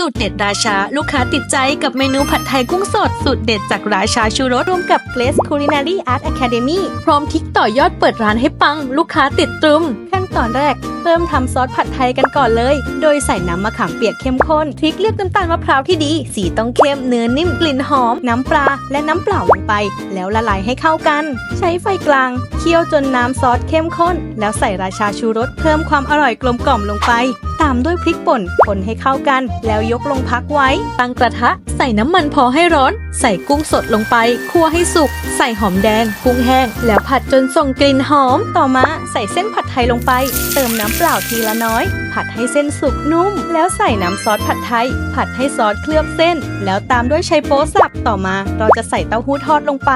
สูตรเด็ดราชา ลูกค้าติดใจกับเมนูผัดไทยกุ้งสด สูตรเด็ดจากราชาชูรสรวมกับ Grace Culinary Art Academy พร้อมทิกต่อยอดเปิดร้านให้ปัง ลูกค้าติดตรึมขั้น ตอนแรก เริ่มทำซอสผัดไทยกันก่อนเลย โดยใส่น้ำมะขามเปียกเข้มข้น พริกเลือกน้ำตาลมะพร้าวที่ดี สีต้องเข้มเนื้อนิ่มกลิ่นหอม น้ำปลา และน้ำเปล่าลงไป แล้วละลายให้เข้ากัน ใช้ไฟกลาง เคี่ยวจนน้ำซอสเข้มข้น แล้วใส่ราชาชูรสเพิ่มความอร่อยกลมกล่อมลงไป ตามด้วยพริกป่นคนให้เข้ากัน แล้วยกลงพักไว้ ตั้งกระทะ ใส่น้ำมันพอให้ร้อน ใส่กุ้งสดลงไป คั่วให้สุก ใส่หอมแดง กุ้งแห้ง แล้วผัดจนส่งกลิ่นหอม ต่อมาใส่เส้นผัดไทยลงไปเติมน้ำเปล่าทีละน้อย ผัดให้เส้นสุกนุ่ม แล้วใส่น้ำซอสผัดไทย ผัดให้ซอสเคลือบเส้น แล้วตามด้วยไชโป๊สับต่อมา เราจะใส่เต้าหู้ทอดลงไป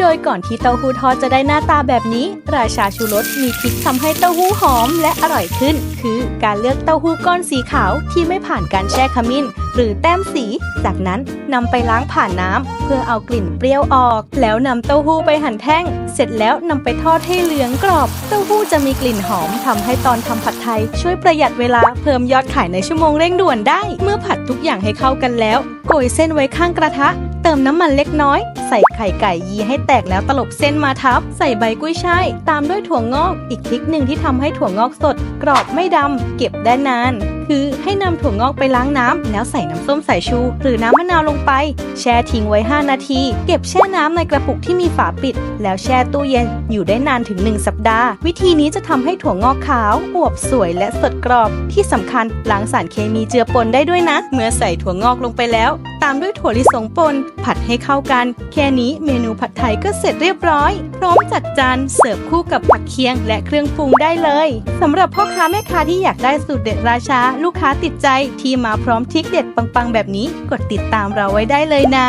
โดยก่อนที่เต้าหู้ทอดจะได้หน้าตาแบบนี้ ราชาชูรสมีทริคทำให้เต้าหู้หอมและอร่อยขึ้น คือการเลือกเต้าหู้ก้อนสีขาวที่ไม่ผ่านการแช่ขมิ้น หรือแต้มสี จากนั้นนำไปล้างผ่านน้ำเพื่อเอากลิ่นเปรี้ยวออก แล้วนำเต้าหู้ไปหั่นแท่ง เสร็จแล้วนำไปทอดให้เหลืองกรอบ เต้าหู้จะมีกลิ่นหอมทำให้ตอนทำผัดไทยช่วยประหยัดเวลาเพิ่มยอดขายในชั่วโมงเร่งด่วนได้ เมื่อผัดทุกอย่างให้เข้ากันแล้ว โกยเส้นไว้ข้างกระทะ เติมน้ำมันเล็กน้อย ใส่ไข่ไก่ยีให้แตกแล้วตลบเส้นมาทับ ใส่ใบกุ้ยช่าย ตามด้วยถั่วงอก อีกทริคหนึ่งที่ทำให้ถั่วงอกสด กรอบไม่ดำเก็บได้นาน คือให้นำถั่วงอกไปล้างน้ำแล้วใส่น้ำส้มสายชู หรือน้ำมะนาวลงไป แช่ทิ้งไว้ 5 นาที เก็บแช่น้ำในกระปุกที่มีฝาปิด แล้วแช่ตู้เย็นอยู่ได้นานถึง 1 สัปดาห์ วิธีนี้จะทำให้ถั่วงอกขาวอวบสวยและสดกรอบ ที่สำคัญล้างสารเคมีเจือปนได้ด้วยนะ เมื่อใส่ถั่วงอกลงไปแล้ว ตามด้วยถั่วลิสงปน ผัดให้เข้ากัน แค่นี้เมนูผัดไทยก็เสร็จเรียบร้อย พร้อมจัดจานเสิร์ฟคู่กับผักเคียง และเครื่องปรุงได้เลยสำหรับพ่อค้าแม่ค้าที่อยากได้สูตรเด็ดราชาลูกค้าติดใจที่มาพร้อมทิกเด็ดปังๆ แบบนี้ กดติดตามเราไว้ได้เลยนะ